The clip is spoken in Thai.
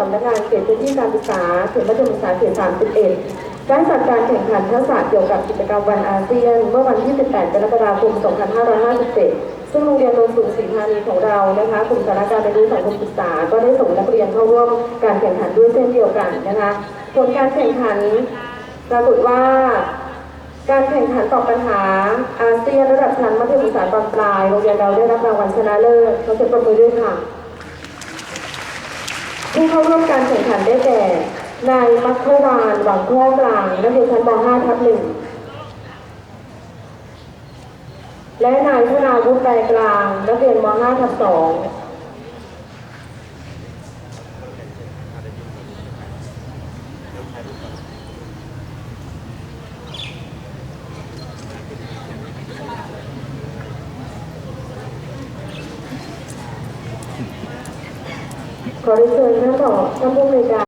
สำนักงานเขตพื้นที่การศึกษาเขตมัธยมศึกษาเขต31ได้จัดการแข่งขันทักษะเกี่ยวกับกิจกรรมวันอาเซียน เมื่อวันที่ 18 กรกฎาคม 2557 ซึ่งโรงเรียนโนนสูงศรีธานีของเรานะคะกลุ่มสาระการเรียนรู้สังคมศึกษา ก็ได้ส่งนักเรียนเข้าร่วมการแข่งขันด้วยเช่นเดียวกันนะคะ ผลการแข่งขันปรากฏว่าการแข่งขันตอบปัญหาอาเซียนระดับชั้นมัธยมศึกษาตอนปลายโรงเรียนเราได้รับรางวัลชนะเลิศเสียงปรบมือด้วยค่ะ ผู้เข้าร่วมการแข่งขันได้แก่ นายมัคควานหวังคล้องกลางนักเรียนชั้นม .5 ทับหนึ่งและนายธนาวุฒิแปลกลางนักเรียนม .5 ทับสอง ขอเรียนเชิญท่านผอท่านผู้อำนวยการ